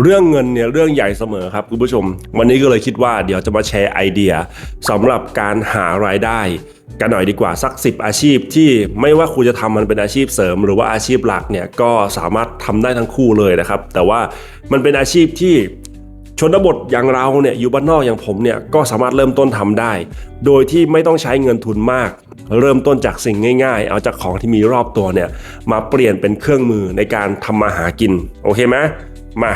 เรื่องเงินเนี่ยเรื่องใหญ่เสมอครับคุณผู้ชม วันนี้ก็เลยคิดว่าเดี๋ยวจะมาแชร์ไอเดียสำหรับการหารายได้ กันหน่อยดีกว่าสัก 10 อาชีพที่ไม่ว่าคุณจะทำมันเป็นอาชีพเสริม หรือว่าอาชีพหลักเนี่ยก็สามารถทำได้ทั้งคู่เลยนะครับ แต่ว่ามันเป็นอาชีพที่ชนบทอย่างเราเนี่ยอยู่บ้านนอกอย่างผมเนี่ยก็สามารถเริ่มต้นทำได้ โดยที่ไม่ต้องใช้เงินทุนมาก เริ่มต้นจากสิ่งง่าย ๆ เอาจากของที่มีรอบตัวเนี่ยมาเปลี่ยนเป็นเครื่องมือในการทำมาหากิน โอเคไหมมา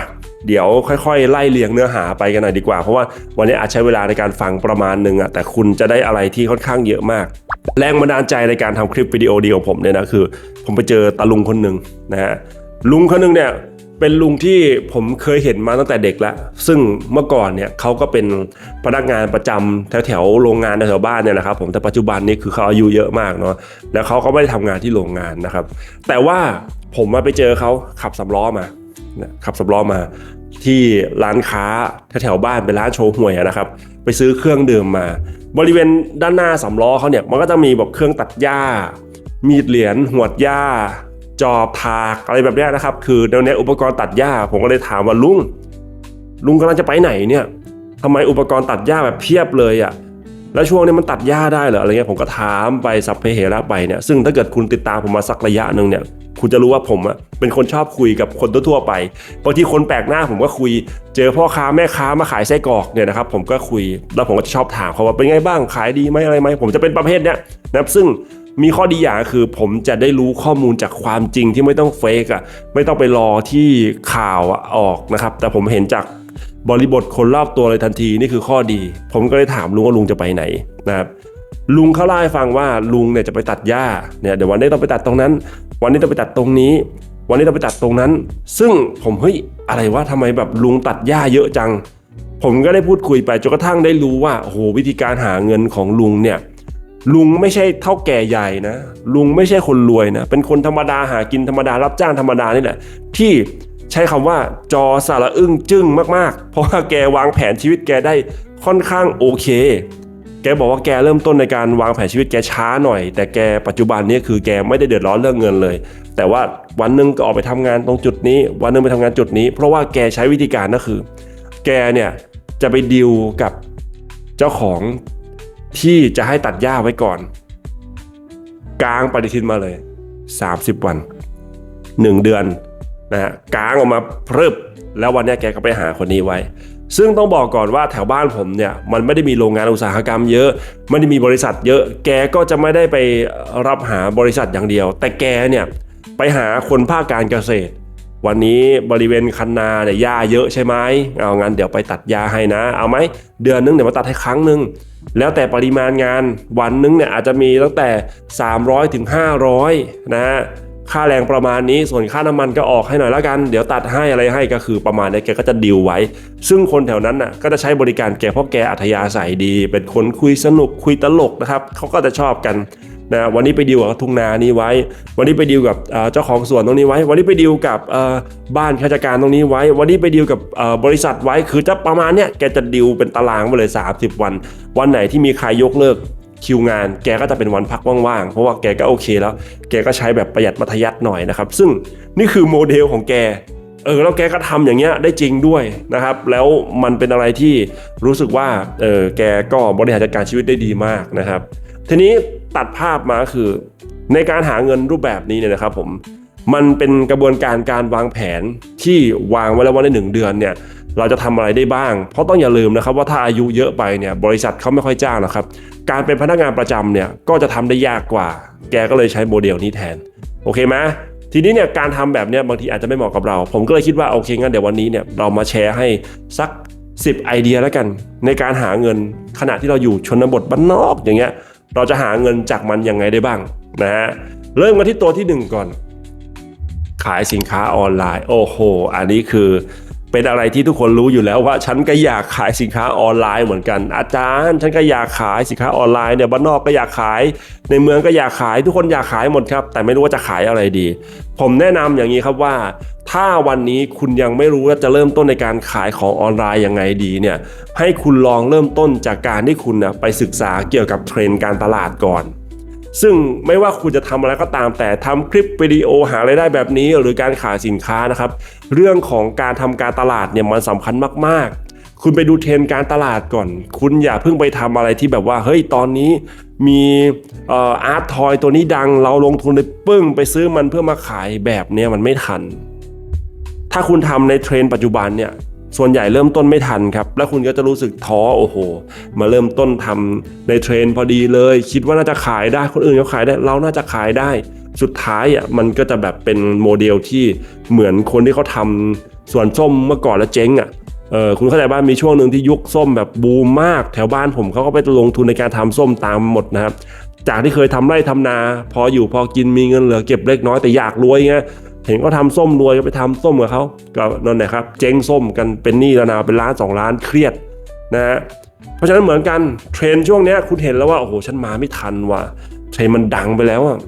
เดี๋ยวค่อยๆ ไล่เรียงเนื้อหาไปกันหน่อยดีกว่า เพราะว่าวันนี้อาจใช้เวลาในการฟังประมาณหนึ่งอะแต่คุณจะได้อะไรที่ค่อนข้างเยอะมาก แรงบันดาลใจในการทำคลิปวิดีโอเดียวผมเนี่ยนะคือ ผมไปเจอตาลุงคนหนึ่งนะฮะลุงคนหนึ่งเนี่ยเป็นลุงที่ผมเคยเห็นมาตั้งแต่เด็กแล้ว ซึ่งเมื่อก่อนเนี่ยเขาก็เป็นพนักงานประจำแถวๆโรงงานแถวบ้านเนี่ยนะครับผมแต่ปัจจุบันนี้คือเขาอายุเยอะมากเนาะแล้วเขาก็ไม่ได้ทำงานที่โรงงานนะครับ แต่ว่าผมมาไปเจอเขาขับสำล้อมาขับสำล้อมา ที่ร้านค้าแถวๆบ้านเป็นร้านโชว์หวยนะครับ ไปซื้อเครื่องดื่มมา บริเวณด้านหน้าสำล้อเขาเนี่ยมันก็จะมีแบบเครื่องตัดหญ้า มีดเหรียญหวดหญ้า จอบถากอะไรแบบนี้นะครับ คือเดี๋ยวนี้อุปกรณ์ตัดหญ้า ผมก็เลยถามว่าลุงลุงกำลังจะไปไหนเนี่ยทำไมอุปกรณ์ตัดหญ้าแบบเพียบเลยอะ่ะ แล้วช่วงนี้มันตัดหญ้าได้เหรออะไรเงี้ยผมก็ถามไปสัพเพเหระไปเนี่ยซึ่งถ้าเกิดคุณติดตามผมมาสักระยะหนึ่งเนี่ยคุณจะรู้ว่าผมอะเป็นคนชอบคุยกับคนทั่วๆไปบางทีคนแปลกหน้าผมก็คุย เจอพ่อค้าแม่ค้ามาขายไส้กรอกเนี่ยนะครับผมก็คุยแล้วผมก็จะชอบถามเขาว่าเป็นไงบ้างขายดีไหมอะไรไหมผมจะเป็นประเภทเนี้ยนะครับซึ่งมีข้อดีอย่างคือผมจะได้รู้ข้อมูลจากความจริงที่ไม่ต้องเฟกอะไม่ต้องไปรอที่ข่าวออกนะครับแต่ผมเห็นจาก บริบทคนรอบตัวเลยทันทีนี่คือข้อดี ผมก็เลยถามลุงว่าลุงจะไปไหนนะครับลุงเขาเล่าให้ฟังว่าลุงเนี่ยจะไปตัดหญ้าเนี่ยเดี๋ยววันนี้ต้องไปตัดตรงนั้น วันนี้ต้องไปตัดตรงนี้ วันนี้ต้องไปตัดตรงนั้น ซึ่งผมเฮ้ยอะไรวะทำไมแบบลุงตัดหญ้าเยอะจัง ผมก็ได้พูดคุยไปจนกระทั่งได้รู้ว่าโอ้โหวิธีการหาเงินของลุงเนี่ยลุงไม่ใช่เท่าแก่ใหญ่นะ ลุงไม่ใช่คนรวยนะ เป็นคนธรรมดาหากินธรรมดารับจ้างธรรมดานี่แหละ ที่ ใช้คำว่าจอสาระอึ้งจึ้งมากๆ เพราะว่าแกวางแผนชีวิตแกได้ค่อนข้างโอเค แกบอกว่าแกเริ่มต้นในการวางแผนชีวิตแกช้าหน่อย แต่แกปัจจุบันนี้คือแกไม่ได้เดือดร้อนเรื่องเงินเลย แต่ว่าวันหนึงก็ออกไปทำงานตรงจุดนี้ วันหนึงไปทำงานจุดนี้ เพราะว่าแกใช้วิธีการก็คือ แกเนี่ยจะไปดิวกับเจ้าของที่จะให้ตัดหญ้าไว้ก่อน กลางปฏิทินมาเลย 30 วัน 1 เดือน นะฮะกางออกมาพรึบแล้ววันนี้แกก็ไปหาคนนี้ไว้ ซึ่งต้องบอกก่อนว่าแถวบ้านผมเนี่ยมันไม่ได้มีโรงงานอุตสาหกรรมเยอะไม่ได้มีบริษัทเยอะ แกก็จะไม่ได้ไปรับหาบริษัทอย่างเดียว แต่แกเนี่ยไปหาคนภาคการเกษตร วันนี้บริเวณคันนาเนี่ยหญ้าเยอะใช่ไหมเอางั้นเดี๋ยวไปตัดหญ้าให้นะ เอาไหมเดือนนึงเดี๋ยวมาตัดให้ครั้งหนึ่งแล้วแต่ปริมาณงานวันนึงเนี่ยอาจจะมีตั้งแต่ 300ถึง500 นะฮะ ค่าแรงประมาณนี้ส่วนค่าน้ำมันก็ออกให้หน่อยแล้วกัน เดี๋ยวตัดให้อะไรให้ก็คือประมาณนี้แกก็จะดิวไว้ ซึ่งคนแถวนั้นน่ะก็จะใช้บริการแกเพราะแกอัธยาศัยดี เป็นคนคุยสนุกคุยตลกนะครับเขาก็จะชอบกันนะวันนี้ไปดิวกับทุ่งนานี้ไว้ วันนี้ไปดิวกับเจ้าของสวนตรงนี้ไว้ วันนี้ไปดิวกับบ้านข้าราชการตรงนี้ไว้ วันนี้ไปดิวกับบริษัทไว้คือจะประมาณเนี้ยแกจะดิวเป็นตารางไปเลย 30 วัน วันไหนที่มีใครยกเลิก คิวงานแกก็จะเป็นวันพักว่างๆ เพราะว่าแกก็โอเคแล้ว แกก็ใช้แบบประหยัดมัธยัติหน่อยนะครับ ซึ่งนี่คือโมเดลของแกเออแล้วแกก็ทำอย่างเงี้ยได้จริงด้วยนะครับ แล้วมันเป็นอะไรที่รู้สึกว่าเออแกก็บริหารจัดการชีวิตได้ดีมากนะครับ ทีนี้ตัดภาพมาคือ ในการหาเงินรูปแบบนี้เนี่ยนะครับผมมันเป็นกระบวนการการวางแผนที่วางไว้แล้วว่าในหนึ่งเดือนเนี่ย เราจะทำอะไรได้บ้าง เพราะต้องอย่าลืมนะครับว่าถ้าอายุเยอะไปเนี่ยบริษัทเขาไม่ค่อยจ้างหรอกครับ การเป็นพนักงานประจำเนี่ยก็จะทำได้ยากกว่า แกก็เลยใช้โมเดลนี้แทน โอเคไหมทีนี้เนี่ยการทำแบบเนี้ยบางทีอาจจะไม่เหมาะกับเรา ผมก็เลยคิดว่าโอเคงั้นเดี๋ยววันนี้เนี่ยเรามาแชร์ให้สัก 10 ไอเดียแล้วกัน ในการหาเงินขณะที่เราอยู่ชนบทบ้านนอกอย่างเงี้ยเราจะหาเงินจากมันยังไงได้บ้างนะฮะเริ่มกันที่ตัวที่หนึ่งก่อน ขายสินค้าออนไลน์ โอ้โห อันนี้คือ เป็นอะไรที่ทุกคนรู้อยู่แล้วว่าฉันก็อยากขายสินค้าออนไลน์เหมือนกัน อาจารย์ฉันก็อยากขายสินค้าออนไลน์เนี่ยบ้านนอกก็อยากขาย ในเมืองก็อยากขายทุกคนอยากขายหมดครับ แต่ไม่รู้ว่าจะขายอะไรดี ผมแนะนำอย่างนี้ครับว่า ถ้าวันนี้คุณยังไม่รู้ว่าจะเริ่มต้นในการขายของออนไลน์ยังไงดีเนี่ยให้คุณลองเริ่มต้นจากการที่คุณนะไปศึกษาเกี่ยวกับเทรนด์การตลาดก่อน ซึ่งไม่ว่าคุณจะทำอะไรก็ตามแต่ทำคลิปวิดีโอหารายได้แบบนี้ หรือการขายสินค้านะครับ เรื่องของการทำการตลาดเนี่ยมันสำคัญมากๆ คุณไปดูเทรนด์การตลาดก่อน คุณอย่าเพิ่งไปทำอะไรที่แบบว่าเฮ้ยตอนนี้มีอาร์ตทอยตัวนี้ดัง เราลงทุนไปปึ้งไปซื้อมันเพื่อมาขายแบบเนี้ยมันไม่ทัน ถ้าคุณทำในเทรนด์ปัจจุบันเนี่ย ส่วนใหญ่เริ่มต้นไม่ทันครับ แล้วคุณก็จะรู้สึกท้อโอ้โห มาเริ่มต้นทำในเทรนพอดีเลย คิดว่าน่าจะขายได้คนอื่นเขาขายได้ เราน่าจะขายได้ สุดท้ายอะมันก็จะแบบเป็นโมเดลที่เหมือนคนที่เขาทำสวนส้มเมื่อก่อนแล้วเจ๊งอะเออคุณเข้าใจบ้านมีช่วงหนึ่งที่ยุคส้มแบบบูมมาก แถวบ้านผมเขาก็ไปลงทุนในการทำส้มตามหมดนะครับ จากที่เคยทำไร่ทำนา พออยู่พอกินมีเงินเหลือเก็บเล็กน้อยแต่อยากรวยไงเห็นเขาทำส้มรวยก็ไปทำส้มกับเขาก็นั่นแหละครับ เจ๊งส้มกันเป็นหนี้ระนาเป็นล้านสองล้านเครียดนะฮะเพราะฉะนั้นเหมือนกันเทรนช่วงเนี้ยคุณเห็นแล้วว่าโอ้โหฉันมาไม่ทันว่ะเทรนมันดังไปแล้วอะ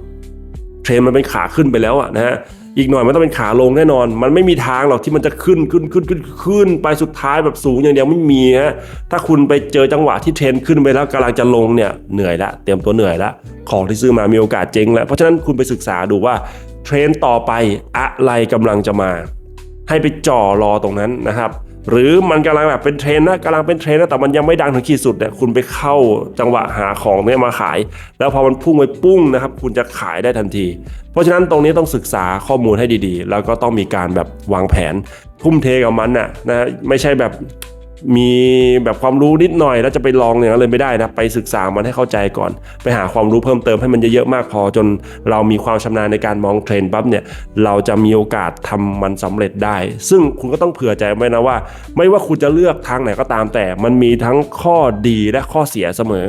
เทรนมันเป็นขาขึ้นไปแล้วอะนะฮะ อีกหน่อยมันต้องเป็นขาลงแน่นอน มันไม่มีทางหรอกที่มันจะขึ้นขึ้นขึ้นขึ้นขึ้น ไปสุดท้ายแบบสูงอย่างเดียวไม่มีฮะถ้าคุณไปเจอจังหวะที่เทรนด์ขึ้นไปแล้วกำลังจะลงเนี่ยเหนื่อยละเตรียมตัวเหนื่อยละของที่ซื้อมามีโอกาสเจ๊งแล้วเพราะฉะนั้นคุณไปศึกษาดูว่าเทรนด์ต่อไปอะไรกำลังจะมา ให้ไปจ่อรอตรงนั้นนะครับ หรือมันกำลังแบบเป็นเทรนด์นะกำลังเป็นเทรนด์นะแต่มันยังไม่ดังถึงขีดสุดเนี่ยคุณไปเข้าจังหวะหาของเนี่ยมาขาย แล้วพอมันพุ่งไปปุ้งนะครับ คุณจะขายได้ทันที เพราะฉะนั้นตรงนี้ต้องศึกษาข้อมูลให้ดีๆ แล้วก็ต้องมีการแบบวางแผนทุ่มเทกับมันน่ะนะไม่ใช่แบบ มีแบบความรู้นิดหน่อยแล้วจะไปลองอย่างนั้นเลยไม่ได้นะไปศึกษามันให้เข้าใจก่อน ไปหาความรู้เพิ่มเติมให้มันเยอะๆมากพอจนเรามีความชำนาญในการมองเทรนด์ปั๊บเนี่ยเราจะมีโอกาสทำมันสำเร็จได้ ซึ่งคุณก็ต้องเผื่อใจไว้นะว่า ไม่ว่าคุณจะเลือกทางไหนก็ตามแต่ มันมีทั้งข้อดีและข้อเสียเสมอ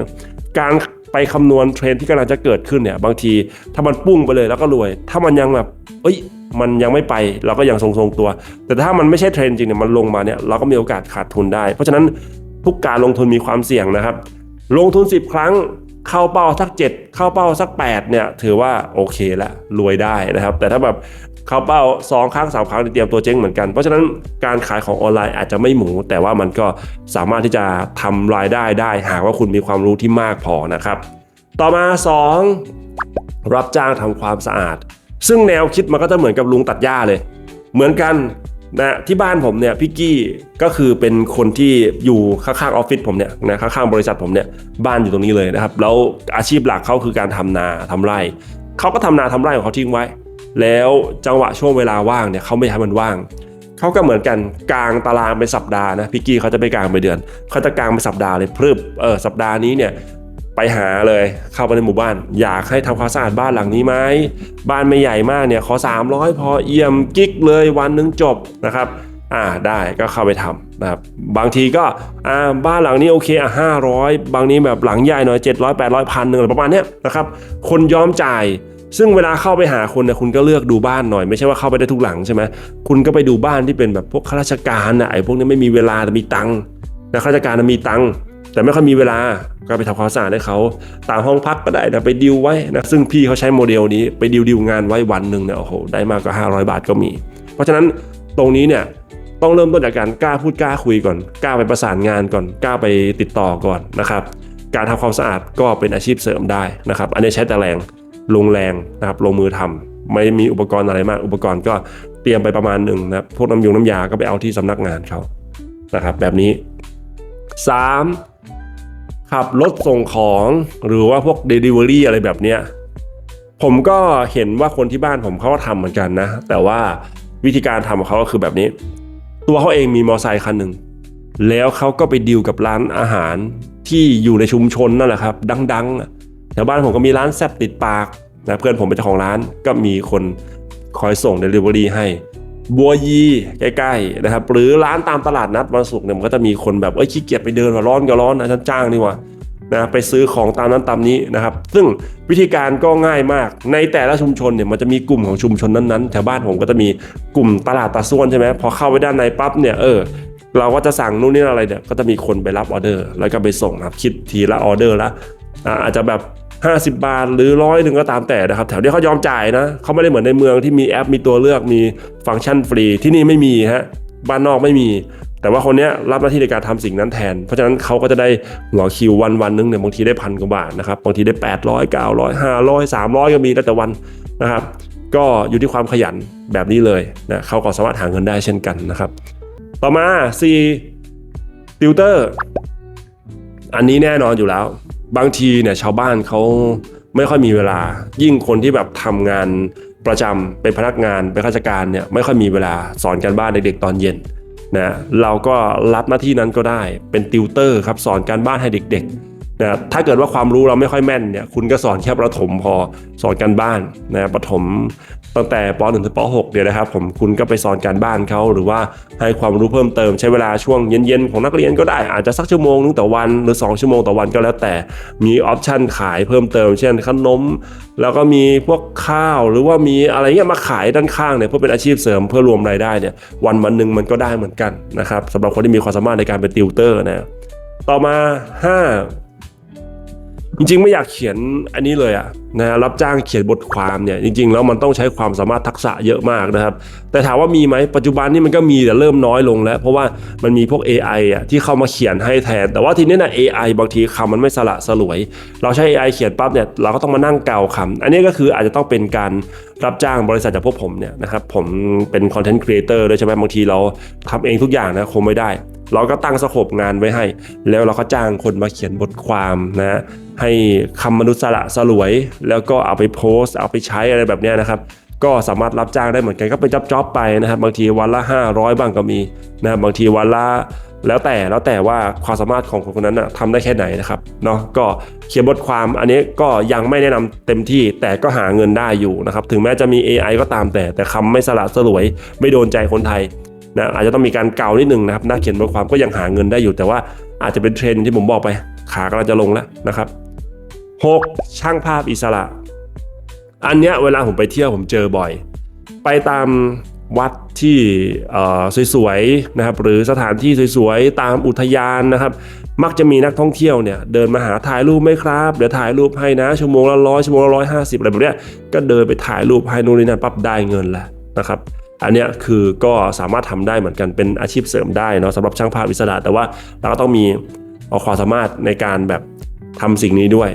การไปคำนวณเทรนด์ที่กำลังจะเกิดขึ้นเนี่ยบางที ถ้ามันปุ้งไปเลยแล้วก็รวย ถ้ามันยังแบบเอ้ย มันยังไม่ไปเราก็ยังทรงๆตัว แต่ถ้ามันไม่ใช่เทรนด์จริงเนี่ยมันลงมาเนี่ยเราก็มีโอกาสขาดทุนได้ เพราะฉะนั้นทุกการลงทุนมีความเสี่ยงนะครับ ลงทุน 10 ครั้งเข้าเป้าสัก 7 เข้าเป้าสัก 8 เนี่ย ถือว่าโอเคละรวยได้นะครับ แต่ถ้าแบบเข้าเป้า 2 ครั้ง 3 ครั้งเตรียมตัวเจ๊งเหมือนกัน เพราะฉะนั้นการขายของออนไลน์อาจจะไม่หมู แต่ว่ามันก็สามารถที่จะทำรายได้ได้ หากว่าคุณมีความรู้ที่มากพอนะครับ ต่อมา 2 รับจ้างทำความสะอาด ซึ่งแนวคิดมันก็จะเหมือนกับลุงตัดหญ้าเลย เหมือนกันนะที่บ้านผมเนี่ยพี่กี้ก็คือเป็นคนที่อยู่ข้างๆออฟฟิศผมเนี่ยนะข้างๆบริษัทผมเนี่ยบ้านอยู่ตรงนี้เลยนะครับแล้วอาชีพหลักเขาคือการทำนาทำไร่เขาก็ทำนาทำไร่ของเขาทิ้งไว้ แล้วจังหวะช่วงเวลาว่างเนี่ยเขาไม่ให้มันว่างเขาก็เหมือนกันกลางตารางเป็นสัปดาห์นะพี่กี้เขาจะไปกลางไปเดือนเขาจะกลางเป็นสัปดาห์เลยพรึบเออสัปดาห์นี้เนี่ย ไปหาเลยเข้าไปในหมู่บ้าน อยากให้ทำความสะอาดบ้านหลังนี้ไหมบ้านไม่ใหญ่มากเนี่ยขอ 300 พอเอี่ยมกิ๊กเลยวันหนึงจบนะครับอ่าได้ก็เข้าไปทำนะครับบางทีก็อ่าบ้านหลังนี้โอเคอะ500บางนี้แบบหลังใหญ่หน่อย700 800พันหนึ่งอะไรประมาณเนี้ยนะครับคนยอมจ่าย ซึ่งเวลาเข้าไปหาคนเนี่ยคุณก็เลือกดูบ้านหน่อย ไม่ใช่ว่าเข้าไปได้ทุกหลังใช่ไหมคุณก็ไปดูบ้านที่เป็นแบบพวกข้าราชการนะไอ้พวกนี้ไม่มีเวลาแต่มีตังค์นะข้าราชการมีตังค์ แต่ไม่ค่อยมีเวลาก็ไปทำความสะอาดให้เขาตามห้องพักก็ได้นะไปดิวไว้นะซึ่งพี่เขาใช้โมเดลนี้ไปดิวดิวงานไว้วันหนึ่งเนี่ยโอ้โหได้มากกว่า500 บาทก็มี เพราะฉะนั้นตรงนี้เนี่ยต้องเริ่มต้นจากการกล้าพูดกล้าคุยก่อนกล้าไปประสานงานก่อนกล้าไปติดต่อก่อนนะครับ การทำความสะอาดก็เป็นอาชีพเสริมได้นะครับ อันนี้ใช้แต่แรงลงแรงนะครับลงมือทำไม่มีอุปกรณ์อะไรมาก อุปกรณ์ก็เตรียมไปประมาณหนึ่งนะครับพวกน้ำยงน้ำยาก็ไปเอาที่สำนักงานเขานะครับ แบบนี้ 3. ขับรถส่งของหรือว่าพวก Delivery อะไรแบบเนี้ยผมก็เห็นว่าคนที่บ้านผมเขาก็ทำเหมือนกันนะ แต่ว่าวิธีการทำของเขาก็คือแบบนี้ ตัวเขาเองมีมอเตอร์ไซค์คันหนึ่งแล้วเขาก็ไปดีลกับร้านอาหารที่อยู่ในชุมชนนั่นแหละครับ ดังๆแถวบ้านผมก็มีร้านแซบติดปากนะเพื่อนผมเป็นเจ้าของร้านก็มีคนคอยส่ง Delivery ให้ บัวยีใกล้ๆนะครับหรือร้านตามตลาดนัดวันศุกร์เนี่ยมันก็จะมีคนแบบเอ้ยขี้เกียจไปเดินว่าร้อนก็ร้อนนะฉันจ้างดีกว่านะไปซื้อของตามนั้นตามนี้นะครับ ซึ่งวิธีการก็ง่ายมาก ในแต่ละชุมชนเนี่ยมันจะมีกลุ่มของชุมชนนั้นๆแถวบ้านผมก็จะมีกลุ่มตลาดตาส่วนใช่ไหมพอเข้าไปด้านในปั๊บเนี่ยเออเราก็จะสั่งนู่นนี่อะไรเนี่ยก็จะมีคนไปรับออเดอร์ แล้วก็ไปส่งครับคิดทีละออเดอร์ละอาจจะแบบ 50 บาท หรือร้อยหนึ่งก็ตามแต่นะครับ แถวนี้เขายอมจ่ายนะเขาไม่ได้เหมือนในเมืองที่มีแอปมีตัวเลือกมีฟังก์ชันฟรีที่นี่ไม่มีฮะบ้านนอกไม่มี แต่ว่าคนนี้รับหน้าที่ในการทำสิ่งนั้นแทน เพราะฉะนั้นเขาก็จะได้หัวคิววันวันนึงเนี่ยบางทีได้พันกว่าบาทนะครับบางทีได้ 800 900 500 300 ก็มีแล้วแต่วันนะครับ ก็อยู่ที่ความขยันแบบนี้เลยนะเขาก็สามารถหาเงินได้เช่นกันนะครับ ต่อมา C ติวเตอร์อันนี้แน่นอนอยู่แล้ว บางทีเนี่ยชาวบ้านเขาไม่ค่อยมีเวลา ยิ่งคนที่แบบทำงานประจำเป็นพนักงานเป็นข้าราชการเนี่ยไม่ค่อยมีเวลาสอนการบ้านเด็กๆตอนเย็นนะเราก็รับหน้าที่นั้นก็ได้เป็นติวเตอร์ครับสอนการบ้านให้เด็กๆนะถ้าเกิดว่าความรู้เราไม่ค่อยแม่นเนี่ยคุณก็สอนแค่ประถมพอสอนการบ้านนะประถม ตั้งแต่ป .1 ถึงป .6 เนี่ยนะครับผมคุณก็ไปสอนการบ้านเขาหรือว่าให้ความรู้เพิ่มเติมใช้เวลาช่วงเย็นๆ ของนักเรียนก็ได้อาจจะสักชั่วโมงนึงต่อวันหรือ 2 ชั่วโมงต่อวันก็แล้วแต่มีออปชันขายเพิ่มเติม เช่นขนม แล้วก็มีพวกข้าวหรือว่ามีอะไรเงี้ยมาขายด้านข้างเนี่ยเพื่อเป็นอาชีพเสริมเพื่อรวมรายได้เนี่ยวันวันหนึ่งมันก็ได้เหมือนกันนะครับสำหรับคนที่มีความสามารถในการเป็นติวเตอร์นะต่อมา 5 จริงๆ ไม่อยากเขียนอันนี้เลยอะนะรับจ้างเขียนบทความเนี่ยจริงๆ แล้วมันต้องใช้ความสามารถทักษะเยอะมากนะครับ แต่ถามว่ามีไหมปัจจุบันนี่มันก็มีแต่เริ่มน้อยลงแล้ว เพราะว่ามันมีพวก AI อะที่เข้ามาเขียนให้แทน แต่ว่าทีนี้นะ AI บางทีคำมันไม่สละสลวย เราใช้ AI เขียนปั๊บเนี่ยเราก็ต้องมานั่งเกาคำอันนี้ก็คืออาจจะต้องเป็นการรับจ้างบริษัทจากพวกผมเนี่ยนะครับผมเป็นคอนเทนต์ครีเอเตอร์ด้วยใช่ไหมบางทีเราทำเองทุกอย่างนะคงไม่ได้ เราก็ตั้งสโคปงานไว้ให้ แล้วเราก็จ้างคนมาเขียนบทความนะ ให้คำมนุษย์สละสลวย แล้วก็เอาไปโพสต์ เอาไปใช้อะไรแบบนี้นะครับ ก็สามารถรับจ้างได้เหมือนกันก็เป็นจ็อบๆไปนะครับ บางทีวันละ 500 บ้างก็มีนะครับบางทีวันละแล้วแต่แล้วแต่ว่าความสามารถของคนคนนั้นนะทำได้แค่ไหนนะครับเนาะก็เขียนบทความอันนี้ก็ยังไม่แนะนำเต็มที่แต่ก็หาเงินได้อยู่นะครับถึงแม้จะมี AI ก็ตามแต่แต่คำไม่สละสลวย ไม่โดนใจคนไทยนะอาจจะต้องมีการเกานิดนึงนะครับนักเขียนบทความก็ยังหาเงินได้อยู่ แต่ว่าอาจจะเป็นเทรนที่ผมบอกไป ขากำลังจะลงแล้วนะครับ 6. ช่างภาพอิสระ อันเนี้ยเวลาผมไปเที่ยวผมเจอบ่อย ไปตามวัดที่สวยๆนะครับหรือสถานที่สวยๆตามอุทยานนะครับ มักจะมีนักท่องเที่ยวเนี่ยเดินมาหาถ่ายรูปไหมครับเดี๋ยวถ่ายรูปให้นะชั่วโมงละร้อยชั่วโมงละร้อยห้าสิบอะไรแบบเนี้ยก็เดินไปถ่ายรูปให้นู่นนี่นั่นปั๊บได้เงินแหละนะครับอันเนี้ยคือก็สามารถทำได้เหมือนกันเป็นอาชีพเสริมได้เนาะสำหรับช่างภาพอิสระแต่ว่าเราก็ต้องมีเอาความสามารถในการแบบทำสิ่งนี้ด้วย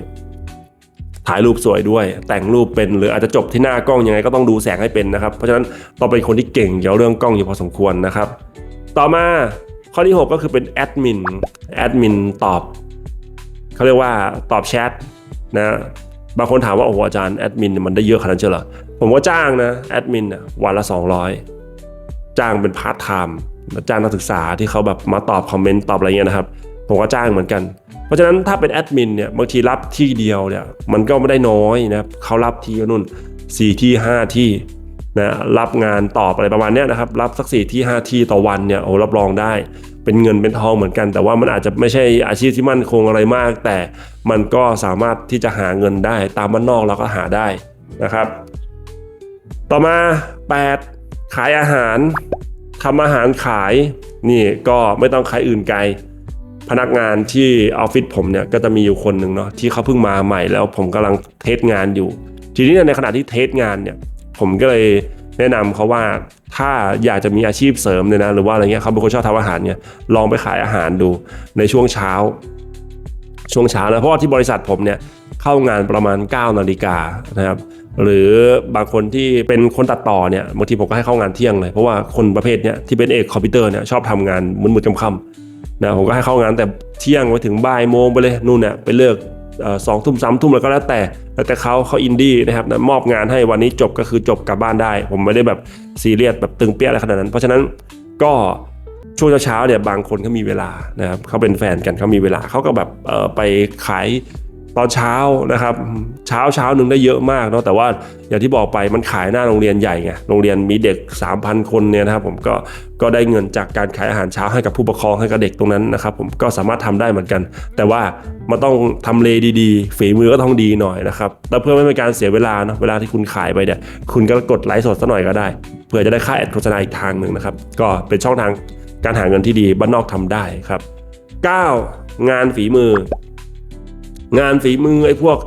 ถ่ายรูปสวยด้วย แต่งรูปเป็นหรืออาจจะจบที่หน้ากล้องยังไงก็ต้องดูแสงให้เป็นนะครับ เพราะฉะนั้นต้องเป็นคนที่เก่งเกี่ยวกับเรื่องกล้องอยู่พอสมควรนะครับ ต่อมาข้อที่ 6 ก็คือเป็นแอดมินแอดมินตอบเขาเรียกว่าตอบแชทนะบางคนถามว่าโอ้โหอาจารย์แอดมินมันได้เยอะขนาดนั้นเชียวเหรอผมก็จ้างนะแอดมินวันละ 200 จ้างเป็นพาร์ทไทม์จ้างนักศึกษาที่เขาแบบมาตอบคอมเมนต์ตอบอะไรเงี้ยนะครับ ผมก็จ้างเหมือนกัน เพราะฉะนั้นถ้าเป็นแอดมินเนี่ยบางทีรับที่เดียวเนี่ยมันก็ไม่ได้น้อยนะครับเขารับที่นู่น4ที่ 5 ที่นะรับงานตอบอะไรประมาณเนี้ยนะครับรับสัก4ที่ 5 ที่ต่อวันเนี่ยโอ้รับรองได้ เป็นเงินเป็นทองเหมือนกัน แต่ว่ามันอาจจะไม่ใช่อาชีพที่มั่นคงอะไรมาก แต่มันก็สามารถที่จะหาเงินได้ ตามบ้านนอกเราก็หาได้นะครับ ต่อมา 8 ขายอาหารทำอาหารขายนี่ก็ไม่ต้องขายอื่นไกล พนักงานที่ออฟฟิศผมเนี่ยก็จะมีอยู่คนหนึ่งเนาะที่เขาเพิ่งมาใหม่แล้วผมกำลังเทสงานอยู่ ทีนี้นในขณะที่เทสงานเนี่ยผมก็เลยแนะนำเขาว่าถ้าอยากจะมีอาชีพเสริมเนี่ยนะหรือว่าอะไรเงี้ยเขาเป็นคนชอบทำอาหารเนี่ยลองไปขายอาหารดูในช่วงเช้า ช่วงเช้านะเพราะว่าที่บริษัทผมเนี่ยเข้างานประมาณ 9นาฬิกานะครับหรือบางคนที่เป็นคนตัดต่อเนี่ยบางทีผมก็ให้เข้างานเที่ยงเลยเพราะว่าคนประเภทเนี้ยที่เป็นเอกคอมพิวเตอร์เนี่ยชอบทำงานมืดๆค่ำๆ นะผมก็ให้เข้างานแต่เที่ยงไปถึงบ่ายโมงไปเลยนู่นเนี่ยไปเลิกสองทุ่มสามทุ่มแล้วก็แล้วแต่แล้วแต่เขาเขาอินดี้นะครับนะมอบงานให้วันนี้จบก็คือจบกลับบ้านได้ ผมไม่ได้แบบซีเรียสแบบตึงเปี้ยอะไรขนาดนั้น เพราะฉะนั้นก็ช่วงเช้าเนี่ยบางคนเขามีเวลานะครับเขาเป็นแฟนกันเขามีเวลาเขาก็แบบไปขาย ตอนเช้านะครับเช้าเช้าหนึ่งได้เยอะมากเนาะแต่ว่าอย่างที่บอกไปมันขายหน้าโรงเรียนใหญ่ไงโรงเรียนมีเด็ก 3,000 คนเนี่ยนะครับผมก็ก็ได้เงินจากการขายอาหารเช้าให้กับผู้ปกครองให้กับเด็กตรงนั้นนะครับผมก็สามารถทำได้เหมือนกัน แต่ว่ามันต้องทำเลดีๆ ฝีมือก็ต้องดีหน่อยนะครับแล้วเพื่อไม่เป็นการเสียเวลาเนาะเวลาที่คุณขายไปเนี่ยคุณก็กดไลฟ์สดสักหน่อยก็ได้ เพื่อจะได้ค่าแอดโฆษณาอีกทางหนึ่งนะครับก็เป็นช่องทางการหาเงินที่ดีบ้านนอกทำได้ครับ 9. งานฝีมือ งานฝีมือไอ้พวก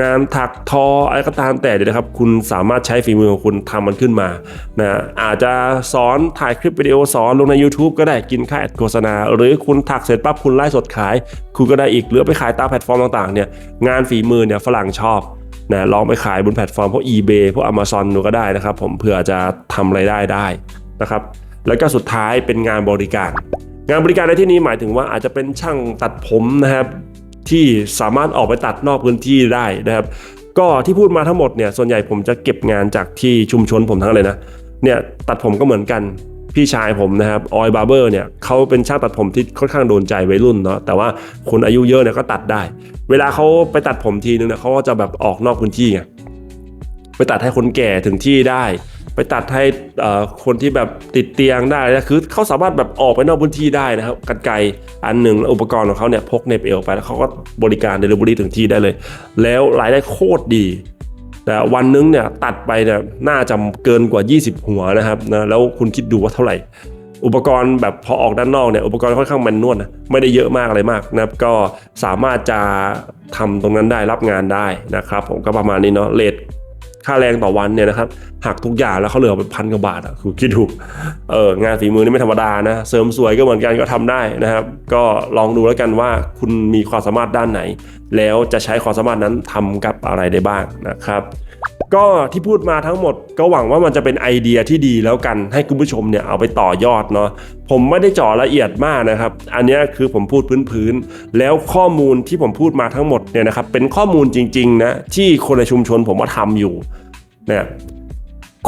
งานถักทออะไรก็ตามแต่เนี่ยนะครับ คุณสามารถใช้ฝีมือของคุณทำมันขึ้นมานะอาจจะสอนถ่ายคลิปวิดีโอสอนลงใน YouTube ก็ได้กินค่าแอดโฆษณา หรือคุณถักเสร็จปั๊บคุณไลฟ์สดขาย คุณก็ได้อีกหรือไปขายตามแพลตฟอร์มต่างๆเนี่ยงานฝีมือเนี่ยฝรั่งชอบนะลองไปขายบนแพลตฟอร์มพวก eBay พวก Amazon ดูก็ได้นะครับ ผมเผื่อจะทำไรายได้ได้นะครับ แล้วก็สุดท้ายเป็นงานบริการ งานบริการในที่นี้หมายถึงว่าอาจจะเป็นช่างตัดผมนะครับ ที่สามารถออกไปตัดนอกพื้นที่ได้นะครับ ก็ที่พูดมาทั้งหมดเนี่ยส่วนใหญ่ผมจะเก็บงานจากที่ชุมชนผมทั้งเลยนะเนี่ยตัดผมก็เหมือนกันพี่ชายผมนะครับออยบาร์เบอร์เนี่ยเขาเป็นช่างตัดผมที่ค่อนข้างโดนใจวัยรุ่นเนาะแต่ว่าคนอายุเยอะเนี่ยก็ตัดได้ เวลาเขาไปตัดผมทีนึงเนี่ยเขาก็จะแบบออกนอกพื้นที่ไงไปตัดให้คนแก่ถึงที่ได้ ไปตัดให้คนที่แบบติดเตียงได้นะคือเขาสามารถแบบออกไปนอกพื้นที่ได้นะครับกันไกอันหนึ่งอุปกรณ์ของเขาเนี่ยพกเนบเอวไปแล้วเขาก็บริการเดลิเวอรี่ถึงที่ได้เลย แล้วรายได้โคตรดี แต่วันนึงเนี่ยตัดไปเนี่ยน่าจะเกินกว่า 20 หัวนะครับนะแล้วคุณคิดดูว่าเท่าไหร่ อุปกรณ์แบบพอออกด้านนอกเนี่ยอุปกรณ์ค่อนข้างแมนนวลนะไม่ได้เยอะมากอะไรมากนะครับก็สามารถจะทำตรงนั้นได้รับงานได้นะครับ ผมก็ประมาณนี้เนาะเลท ค่าแรงต่อวันเนี่ยนะครับหักทุกอย่างแล้วเขาเหลือเป็นพันกว่าบาทอะคือคิดถูกเอองานฝีมือนี่ไม่ธรรมดานะเสริมสวยก็เหมือนกันก็ทำได้นะครับ ก็ลองดูแล้วกันว่าคุณมีความสามารถด้านไหน แล้วจะใช้ความสามารถนั้นทำกับอะไรได้บ้างนะครับ ก็ที่พูดมาทั้งหมดก็หวังว่ามันจะเป็นไอเดียที่ดีแล้วกันให้คุณผู้ชมเนี่ยเอาไปต่อยอดเนาะผมไม่ได้เจาะละเอียดมากนะครับ อันนี้คือผมพูดพื้นๆแล้วข้อมูลที่ผมพูดมาทั้งหมดเนี่ยนะครับเป็นข้อมูลจริงๆนะที่คนในชุมชนผมว่าทำอยู่เนี่ย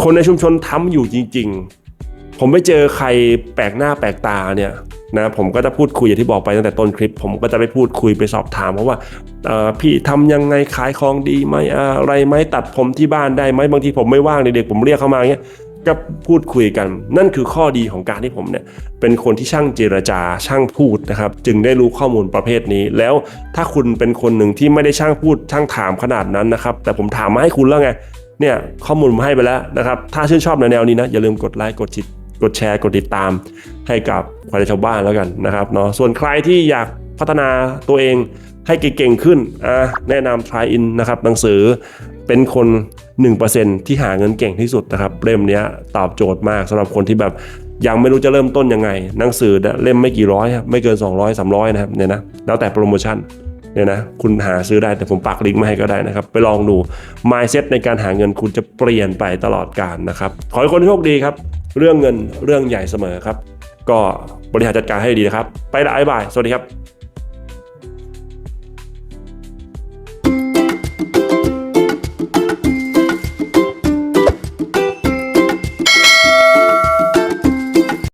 คนในชุมชนทำอยู่จริง ๆ ผมไม่เจอใครแปลกหน้าแปลกตาเนี่ย นะผมก็จะพูดคุยอย่างที่บอกไปตั้งแต่ต้นคลิป ผมก็จะไปพูดคุยไปสอบถามเพราะว่าพี่ทำยังไงขายของดีไหมอะไรไหมตัดผมที่บ้านได้ไหมบางทีผมไม่ว่างเด็กๆผมเรียกเข้ามาเงี้ยก็พูดคุยกัน นั่นคือข้อดีของการที่ผมเนี่ยเป็นคนที่ช่างเจรจาช่างพูดนะครับ จึงได้รู้ข้อมูลประเภทนี้ แล้วถ้าคุณเป็นคนหนึ่งที่ไม่ได้ช่างพูดช่างถามขนาดนั้นนะครับ แต่ผมถามมาให้คุณแล้วไงเนี่ยข้อมูลผมให้ไปแล้วนะครับ ถ้าชื่นชอบในแนวนี้นะอย่าลืมกดไลค์กดติด กดแชร์กดติดตามให้กับคนในชาวบ้านแล้วกันนะครับเนาะส่วนใครที่อยากพัฒนาตัวเองให้เก่งๆขึ้นอะแนะนำ try in นะครับหนังสือเป็นคน 1%ที่หาเงินเก่งที่สุดนะครับเล่มนี้ตอบโจทย์มากสำหรับคนที่แบบยังไม่รู้จะเริ่มต้นยังไง หนังสือเนี่ยเล่มไม่กี่ร้อยครับไม่เกิน 200 300 นะครับเนี่ยนะแล้วแต่โปรโมชั่นเนี่ยนะคุณหาซื้อได้แต่ผมปักลิงก์มาให้ก็ได้นะครับ ไปลองดู mindset ในการหาเงินคุณจะเปลี่ยนไปตลอดกาลนะครับ ขอให้คนโชคดีครับ เรื่องเงินเรื่องใหญ่เสมอครับ ก็บริหารจัดการให้ดีนะครับ ไปละไอ้บาย สวัสดีครับ